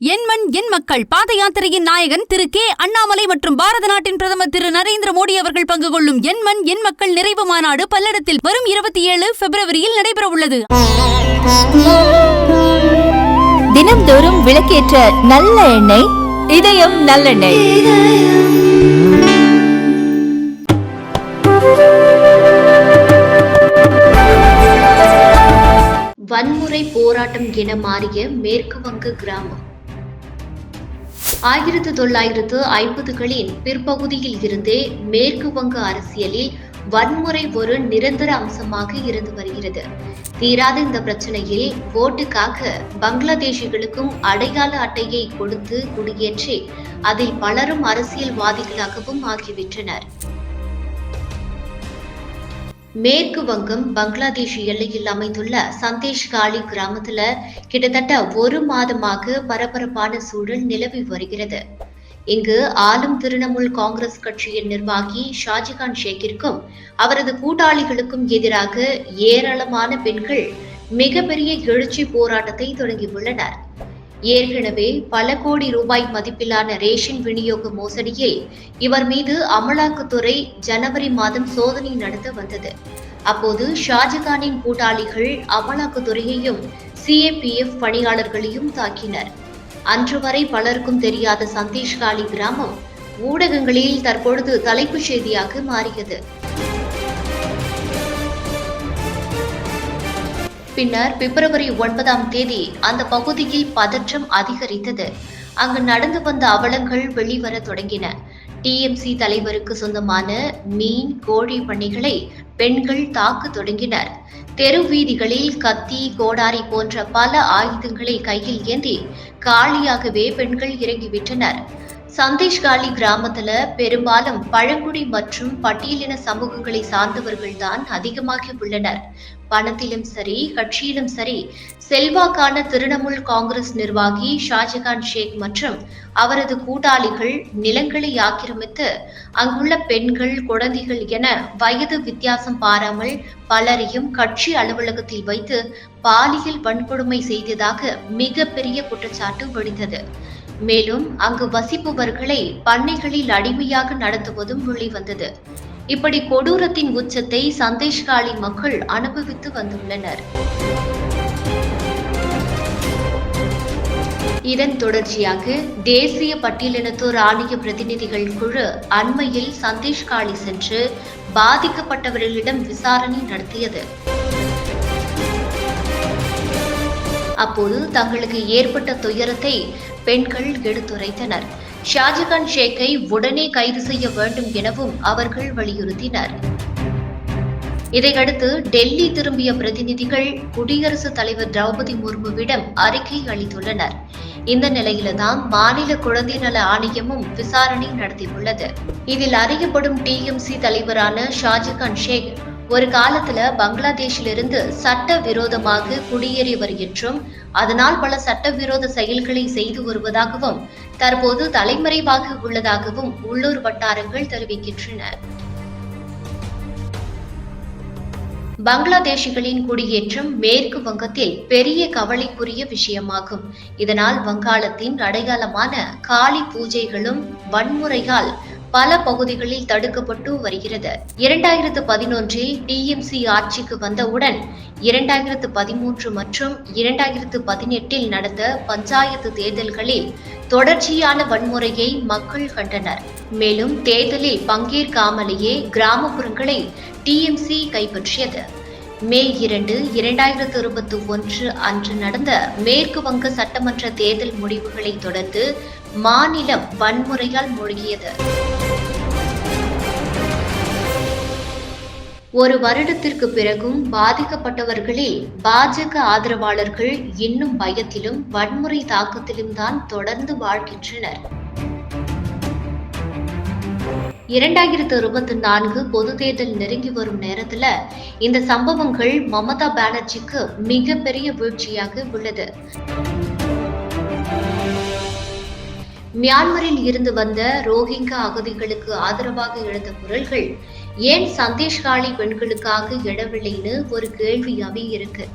என் மண் என் மக்கள். பாத யாத்திரையின் நாயகன் திரு கே. அண்ணாமலை மற்றும் பாரத நாட்டின் பிரதமர் திரு நரேந்திர மோடி அவர்கள் பங்கு கொள்ளும் என் மண் என் மக்கள் நிறைவு மாநாடு பல்லடத்தில் வரும் இருபத்தி ஏழு பிப்ரவரியில் நடைபெறவுள்ளது. தினம்தோறும் விளக்கேற்ற நல்ல எண்ணெய் இதயம் நல்லெண்ணெய் வன்முறை போராட்டம் என மாறிய மேற்கு வங்க கிராமம். ஆயிரத்து தொள்ளாயிரத்து ஐம்பதுகளின் பிற்பகுதியில் இருந்தே மேற்கு வங்க அரசியலில் வன்முறை ஒரு நிரந்தர அம்சமாக இருந்து வருகிறது. தீராத இந்த பிரச்சனையில் ஓட்டுக்காக பங்களாதேஷிகளுக்கும் அடையாள அட்டையை கொடுத்து குடியேற்றி அதில் பலரும் அரசியல்வாதிகளாகவும் ஆகிவிட்டனர். மேற்கு வங்கம் பங்களாதேஷ் எல்லையில் அமைந்துள்ள சந்தேஷ்காலி கிராமத்துல கிட்டத்தட்ட ஒரு மாதமாக பரபரப்பான சூழல் நிலவி வருகிறது. இங்கு ஆளும் திரிணாமுல் காங்கிரஸ் கட்சியின் நிர்வாகி ஷாஜிகான் ஷேக்கிற்கும் அவரது கூட்டாளிகளுக்கும் எதிராக ஏராளமான பெண்கள் மிகப்பெரிய எழுச்சி போராட்டத்தை தொடங்கியுள்ளனர். ஏற்கனவே பல கோடி ரூபாய் மதிப்பிலான ரேஷன் விநியோக மோசடியில் இவர் மீது அமலாக்கத்துறை ஜனவரி மாதம் சோதனை நடத்த வந்தது. அப்போது ஷாஜகானின் கூட்டாளிகள் அமலாக்கத்துறையையும் சிஏபிஎஃப் பணியாளர்களையும் தாக்கினர். அன்று வரை பலருக்கும் தெரியாத சந்தேஷ்காலி கிராமம் ஊடகங்களில் தற்பொழுது தலைப்புச் செய்தியாக மாறியது. பின்னர் பிப்ரவரி ஒன்பதாம் தேதி அந்த பகுதியில் பதற்றம் அதிகரித்தது. அங்கு நடந்து வந்த அவலங்கள் வெளிவர தொடங்கின. டிஎம்சி தலைவருக்கு சொந்தமான மீன் கோழி பண்ணைகளை பெண்கள் தாக்க தொடங்கினர். தெரு வீதிகளில் கத்தி கோடாரி போன்ற பல ஆயுதங்களை கையில் ஏந்தி காலியாகவே பெண்கள் இறங்கிவிட்டனர். சந்தேஷ்காலி கிராமத்துல பெரும்பாலும் பழங்குடி மற்றும் பட்டியலின சமூகங்களை சார்ந்தவர்கள் தான் அதிகமாக உள்ளனர். பணத்திலும் சரி கட்சியிலும் சரி செல்வாக்கான திரிணாமுல் காங்கிரஸ் நிர்வாகி ஷாஜகான் ஷேக் மற்றும் அவரது கூட்டாளிகள் நிலங்களை ஆக்கிரமித்து அங்குள்ள பெண்கள் குழந்தைகள் என வயது வித்தியாசம் பாராமல் பலரையும் கட்சி அலுவலகத்தில் வைத்து பாலியல் வன்கொடுமை செய்ததாக மிகப்பெரிய குற்றச்சாட்டு வெடித்தது. மேலும் அங்கு வசிப்பவர்களை பண்ணைகளில் அடிமையாக நடத்துவதும் வெளிவந்தது. இப்படி கொடூரத்தின் உச்சத்தை சந்தேஷ்காலி மக்கள் அனுபவித்து வந்துள்ளனர். இதன் தொடர்ச்சியாக தேசிய பட்டியலினத்தோர் ஆணைய பிரதிநிதிகள் குழு அண்மையில் சந்தேஷ்காலி சென்று பாதிக்கப்பட்டவர்களிடம் விசாரணை நடத்தியது. அப்போது தங்களுக்கு ஏற்பட்ட துயரத்தை பெண்கள் எடுத்துரைத்தனர். ஷாஜகான் ஷேக்கை உடனே கைது செய்ய வேண்டும் எனவும் அவர்கள் வலியுறுத்தினர். இதையடுத்து டெல்லி திரும்பிய பிரதிநிதிகள் குடியரசுத் தலைவர் திரௌபதி முர்முவிடம் அறிக்கை அளித்துள்ளனர். இந்த நிலையில்தான் மாநில குழந்தை நல ஆணையமும் விசாரணை நடத்தியுள்ளது. இதில் அறியப்படும் டிஎம்சி தலைவரான ஷாஜகான் ஷேக் ஒரு காலத்துல பங்களாதேஷிலிருந்து சட்ட விரோதமாக குடியேறியவர் என்றும் அதனால் பல சட்டவிரோத செயல்களை செய்து வருவதாகவும் தற்போது தலைமறைவாக உள்ளதாகவும் உள்ளூர் வட்டாரங்கள் தெரிவிக்கின்றன. பங்களாதேஷிகளின் குடியேற்றம் மேற்கு வங்கத்தில் பெரிய கவலைக்குரிய விஷயமாகும். இதனால் வங்காளத்தின் அடையாளமான காளி பூஜைகளும் வன்முறையால் பல பகுதிகளில் தடுக்கப்பட்டு வருகிறது. இரண்டாயிரத்து பதினொன்றில் டிஎம்சி ஆட்சிக்கு வந்தவுடன் இரண்டாயிரத்து பதிமூன்று மற்றும் இரண்டாயிரத்து பதினெட்டில் நடந்த பஞ்சாயத்து தேர்தல்களில் தொடர்ச்சியான வன்முறையை மக்கள் கண்டனர். மேலும் தேர்தலில் பங்கேற்காமலேயே கிராமப்புறங்களை டிஎம்சி கைப்பற்றியது. மே இரண்டு இரண்டாயிரத்து இருபத்தி ஒன்று அன்று நடந்த மேற்கு வங்க சட்டமன்ற தேர்தல் முடிவுகளை தொடர்ந்து மாநிலம் வன்முறையால் மூழ்கியது. ஒரு வருடத்திற்கு பிறகும் பாதிக்கப்பட்டவர்களில் பாஜக ஆதரவாளர்கள் இன்னும் பயத்திலும் வன்முறை தாக்கத்திலும் தான் தொடர்ந்து வாழ்கின்றனர். இரண்டாயிரத்து இருபத்தி நான்கு பொது தேர்தல் நெருங்கி வரும் நேரத்துல இந்த சம்பவங்கள் மமதா பானர்ஜிக்கு மிகப்பெரிய வீழ்ச்சியாக உள்ளது. மியான்மரில் இருந்து வந்த ரோஹிங்கா அகதிகளுக்கு ஆதரவாக எழுந்த குரல்கள் ஏன் சந்தேஷ்காலி பெண்களுக்காக எழவில்லைன்னு ஒரு கேள்வியாவே இருக்கு.